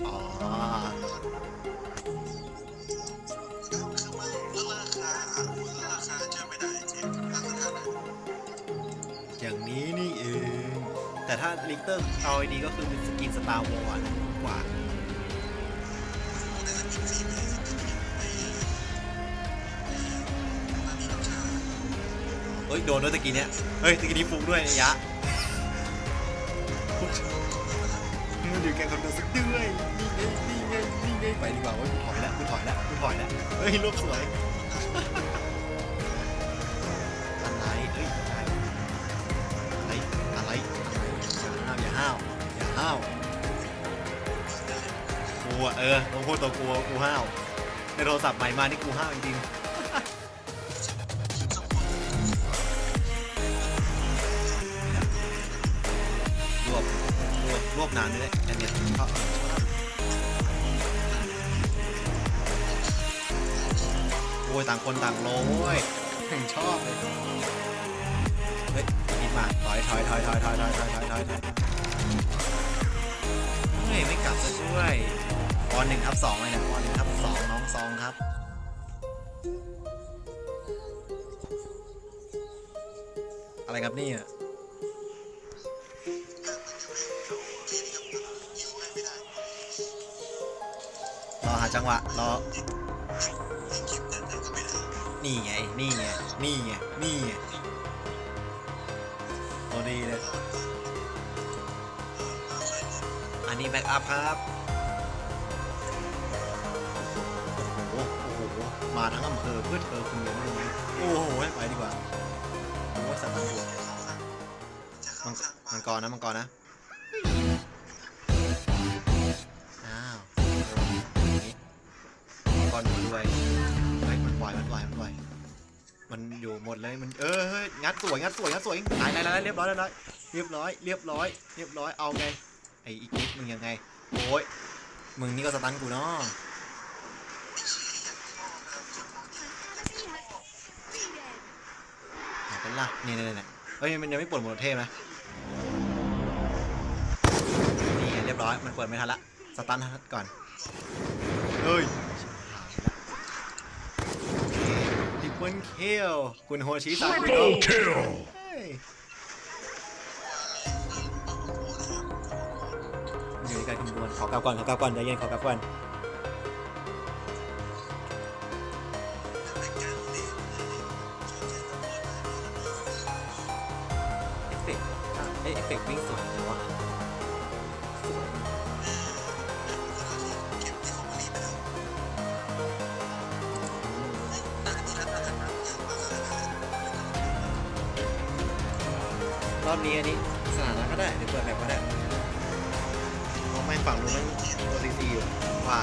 อย่างนี้นี่เอง แต่ถ้าลิกเตอร์เอาดีก็คือเป็นสกินสตาร์วอร์นกว่าเฮ้ย โดนด้วยตะกี้เนี้ย เฮ้ยตะกี้นี้ฟุกด้วยนะยะ มันอยู่แกงคนเดียวสักด้วยนี่ไงนี่ไงนี่ไงไปดีกว่าเว้ยกูถอยแล้วกูถอยแล้วกูถอยแล้วเฮ้ยรูปสวยอะไรเฮ้ยอะไรอะไรอะไรอย่าห้าวอย่าห้าวอย่าห้าวกูอะเออต้องพูดตัวกูอะกูห้าวในโทรศัพท์ใหม่มานี่กูห้าวจริงๆ วบนานด้วยอันเนี้ยชอบโอ้ยต่างคนต่างโลเว้ยถึงชอบเลยเฮ้ยคิดมาถอยถอยถอยถอยถอยถอยถอยถอยถอยถอยเฮ้ยไม่กลับซะด้วยปอนหนึ่งทับสองเลยเนี่ยปอนหนึ่งทับสองน้องซองครับอะไรครับนี่ยรอห จังหวะรอนี่ไง นี่ไง นี่ไง นี่ไงโอ้ดีเลย อันนี้แบ็กอัพครับ โอ้โห โอ้โห มาทั้งอำเภอเพื่อเธอคนเดียวไม่รู้โอ้โหให้ไปดีกว่าโอ้สัตว์ตังหัวมังมังกรนะ มังกรนะ มังกรอยู่ด้วยเฮ้ยมันปล่อยมันปล่อยมันปล่อยมันอยู่หมดเลยมันเออเฮ้ยงัดสวยงัดสวยงัดสวยตายตายตายเรียบร้อยเรียบร้อยเรียบร้อยเรียบร้อยเรียบร้อยเอาไงไอ้อีกนิดมึงยังไงโอ้ยมึงนี่ก็สตันกูเนาะนเป็นล่ะนี่นี่นี่เฮ้ยมันยังไม่ปลดโหมดเทพนะนี่เรียบร้อยมันเปิดไม่ทันละสตันก่อนเฮ้ย ดิปเปิลเคลคุณโฮชิสา Triple kill! เฮ้ยอยู่ในการคำนวณขอกลับก่อนขอกลับก่อนใจเย็นขอกลับก่อนเอฟเฟกต์อะเอ้ยเอฟเฟกต์วิ่งสวย รอบนี้อันนี้สถานะก็ได้เดี๋ยวเปิดแบบก็ได้เพราะไม่ฝั่งนู้นมันตัวซีซีอยู่ว่า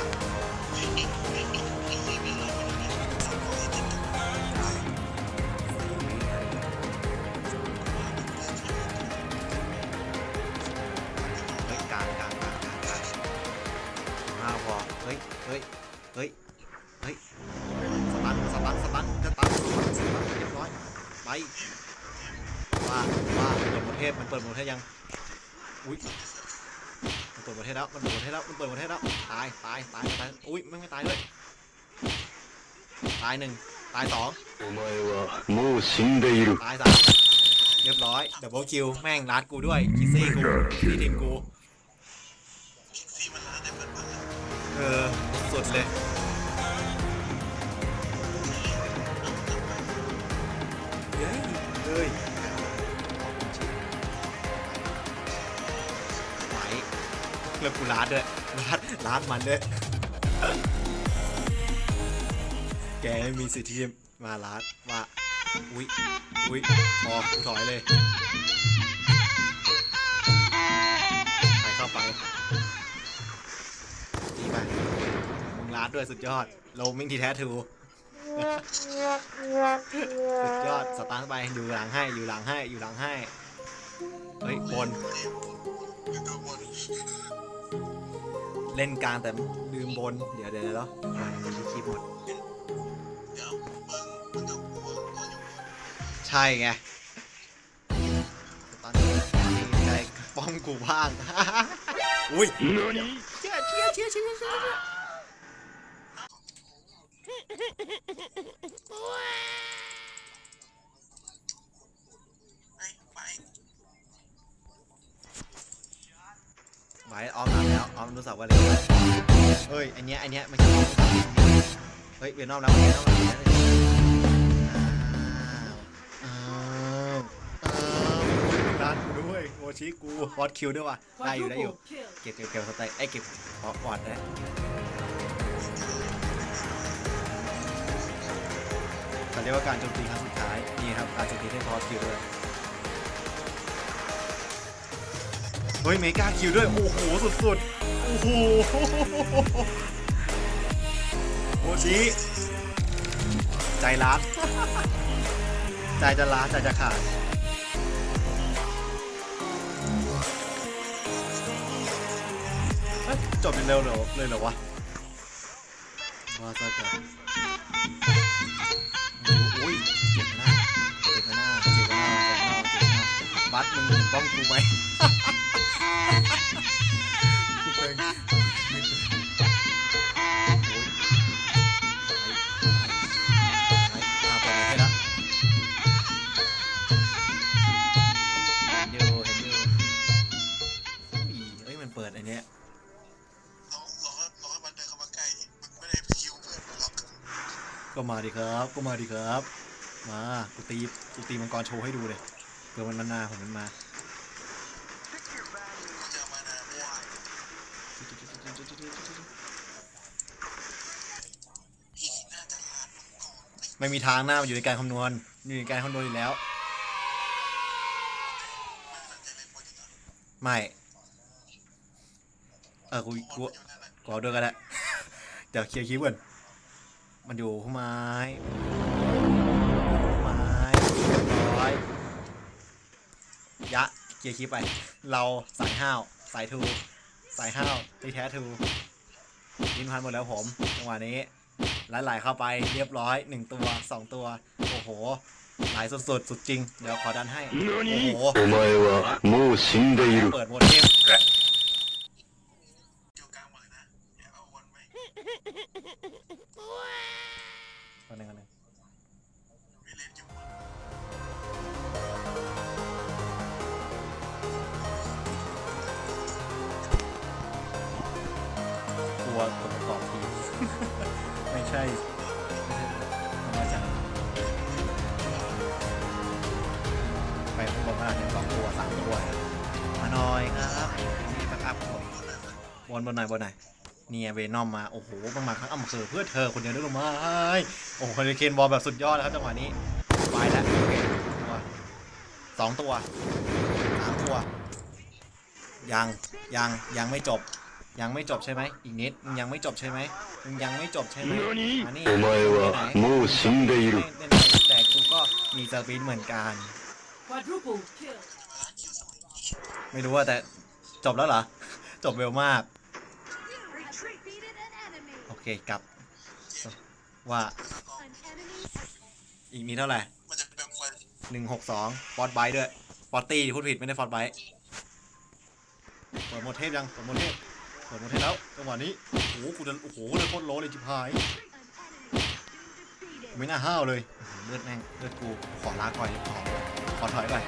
เฮ้ยกลางกลางกลางกลางกลางห้าพอเฮ้ยเฮ้ยเฮ้ยเฮ้ยสตันสตันสตันจะตันสตันสตันเรียบร้อยไปว่า เทพมันเปิดหมดเทพยัง อุ้ยมันเปิดโหมดให้แล้ว มันเปิดโหมดให้แล้ว มันเปิดโหมดให้แล้ว ตาย ตาย ตาย ตาย อุ้ยไม่ไม่ตายเลยตายหนึ่งตายสองตายสามเรียบร้อยดับเบิลคิวแม่งรัดกูด้วยคิซี่กูทีทีมกู เออ สุดเลย กูลาดด้วยลาดลาดมันด้วย แกไม่มีสิทธิ์ที่มาลาดว่า อุ๊ยอุ๊ยพอกูถอยเลยไปเข้าไปดีไปมึงลาดด้วยสุดยอด โลมิ่งทีแท้ทูสุดยอดสตาร์ทไปอยู่หลังให้อยู่หลังให้อยู่หลังให้ เฮ้ยบนคือตัวบน เล่นกลางแต่ลืมบน เดี๋ยวเดี๋ยวเดี๋ยวคีย์บอร์ดใช่ไง ตอนนี้ใจป้องกูพังอุ้ยเฮ้ยา หมายออมหลับแล้วออมรู้สึกว่าเลยเฮ้ยอันเนี้ยอันเนี้ยม่ใช่ออมเฮ้ยเวียนนอมแล้วเวียนอมแล้วเวียนนอมแล้วอ้าวอ้าวอ้าวดันกูด้วยโมชิกูฟอสคิวด้วยว่ะได้อยู่ได้อยู่เก็บเก็บเก็บสเต็กไอ้เก็บปอดปอดนะเขาเรียกว่าการโจมตีครั้งสุดท้ายนี่ครับการโจมตีที่พอสคิวด้วย ฮ้ยเมกาคิวด้วย โอ้โห สุดๆ โอ้โหโอชิใจรัดใจจะล้าใจจะขาดเอ้ยจบเร็วเหรอเลยเหรอวะว่าซะก่อนโอ้ยเจ็บหน้าเจ็บหน้าเจ็บหน้าเจ็บหน้าเจ็บหน้าบัสมึงเห็นป้องกูไหม เป็นโอ้ยไหนไหนอ่าเปิดให้ละเห็นอยู่เห็นอยู่อุ้ยเอ้ยมันเปิดอันเนี้ยเราเราก็เราก็มันเดินเข้ามาใกล้มันไม่ได้คิวเพื่อนหรอกก็มาดิครับ ก็มาดิครับ มากูตีกูตีมังกรโชว์ให้ดูเลยเผื่อมันมันมาผมมันมา มันจะมานาม่วงพี่น่าจะลาดมังกร ไม่มีทางหน้ามันอยู่ในการคำนวณอยู่ในการคำนวณอยู่แล้ว ไม่ เออยู่นะไม่เออกูกูอยู่นั่นแหละกูเอาด้วยก็ได้เดี๋ยวเคลียร์คีย์ก่อนมันอยู่ข้างไม้ไม้ร้อยยะเคลียร์คีย์ไป เราสายห้าวสายทูสายห้าวที่แท้ทูยินพันหมดแล้วผมจังหวะนี้ ไหลๆเข้าไปเรียบร้อยหนึ่งตัวสองตัว โอ้โห หลายสุดๆ สุดจริง เดี๋ยวขอดันให้ โอ้โห お前はもう死んでいる เปิดหมดเกม อยู่กลางหมดเลยนะเดี๋ยวเอาวนไป คนหนึ่งคนหนึ่ง ไม่ใช่ไม่ใช่มาจากไปข้างบนขนาดนี้สองตัวสามตัวมาหน่อยครับมีแบ็กอัพผมบนบนไหนบนไหนเนี่ยเวนอมมา โอ้โหมันมาทั้งอำเภอเพื่อเธอคนเดียวด้วยหรือไม่โอ้โหเฮลิเคนบอลแบบสุดยอดแล้วครับจังหวะนี้ไปแล้วโอเคตัวสองตัวสามตัวยังยังยังไม่จบ ยังไม่จบใช่ไหมอีกนิดยังไม่จบใช่ไหมมึงยังไม่จบใช่ไหมอันนี้ไมวะมูนแต่กูก็มีสปินเหมือนกันไม่รู้ว่าแต่จบแล้วเหรอ จบเร็วมาก โอเคกลับ ว่า อีกนี้เท่าไหร่หนึ่งหกสองฟอดไบด้วยฟอตตี้พูดผิดไม่ได้ฟอดไบเปิดโมเทปยังเปิดโมเทป เปิดมดเทพแล้วจังหวะนี้โอ้โหกูเดินโอ้โหเลยโคตรโลเลยจิบหายไม่น่าห้าวเลยเลือดแม่งเลือดกูขอลาก่อนขอขอถอยก่อน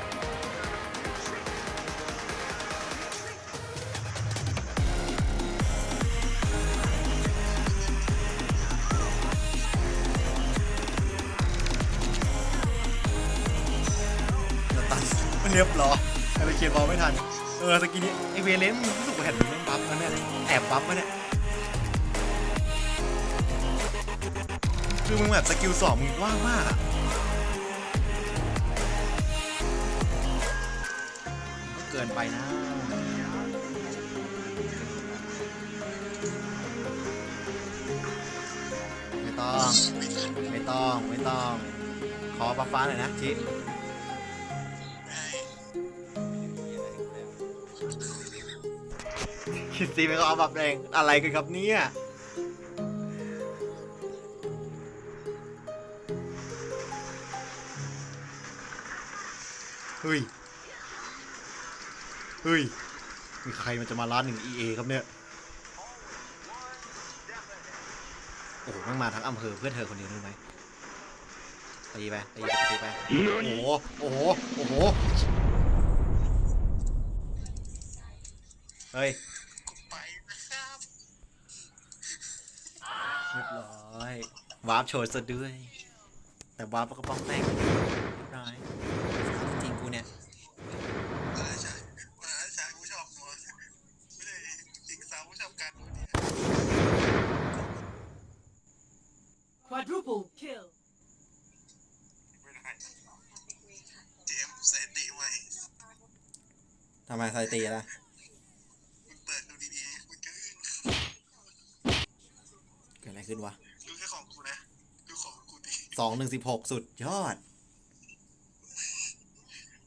จะตัดเรียบร้อยอะไรเคียนบอลไม่ทัน เออสกินนี้ไอเวเลนมันรู้สึกว่าเห็นมัน บัฟนะเนี่ยแอบบัฟมาเนี่ยคือมึงแบบสกิลสองมึงว่างมากอะก็เกินไปนะไม่ต้อง ไม่ต้อง ไม่ต้อง ขอปลาฟ้าหน่อยนะชิ คิดซีไม่ก็เอาแบบแรงอะไรกันครับเนี่ย เฮ้ย เฮ้ย มีใครมันจะมาร้านหนึ่ง EA ครับเนี่ย โอ้โหม่งมาทั้งอำเภอเพื่อเธอคนเดียวรู้ไหมตีไปตีไปตีไป โอ้โห โอ้โห โอ้โห เฮ้ย เรียบร้อยวาร์ปโชว์ซะด้วย แต่วาร์ปก็ป้องแตกเรียบร้อยจริงกูเนี่ยมาใช่มาใช่กูชอบมัวไม่ได้จริงสาวกูชอบการดูเนี่ย Quadruple kill. ไม่ได้เจมส์ใส่ติไว้ทำไมใครตีล่ะ ขึ้นวะดูแค่ของกูนะดูของกูดีสองหนึ่งสิบหกสุดยอด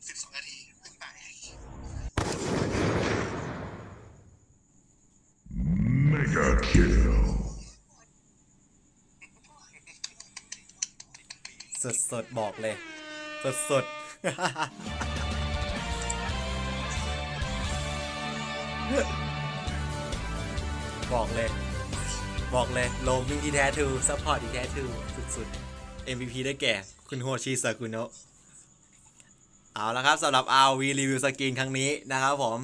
สิบสองนาทีเพิ่งตาย Mega kill. สดสดๆบอกเลย สดสดๆบอกเลย บอกเลยโลงวิ่งที่แท้ทูซัพพอร์ตที่แท้ทูสุดๆ MVP ได้แก่ คุณโฮชิซากุโนะเอาละครับสำหรับ RV รีวิวสกินครั้งนี้นะครับผม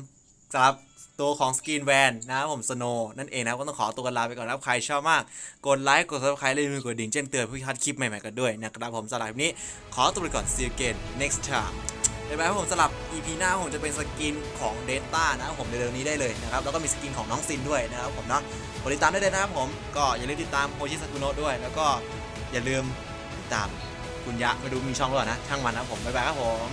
สำหรับตัวของสกินแวนนะครับผมสโนนั่นเองนะครับก็ต้องขอตัวกันลาไปก่อนนะครับ ใครชอบมาก กดไลค์ กด subscribe แลย่าลืมกดดิ่งแจ้งเตือนเพื่อคัดคลิปใหม่ๆกันด้วยนะครับผมสำหรับคลิปนี้ ขอตัวไปก่อน see you again next time บ๊ายบายครับผมสลับ EP หน้าผมจะเป็นสกินของ Data นะผมเร็วๆนี้ได้เลยนะครับแล้วก็มีสกินของน้องซินด้วยนะครับผมเนาะกดติดตามได้เลยนะครับผมก็อย่าลืมติดตามโฮชิสากุโนะด้วย แล้วก็อย่าลืมติดตามคุณยะไม่รู้มีช่องหรือเปล่านะช่างมันนะผมบ๊ายบายครับผม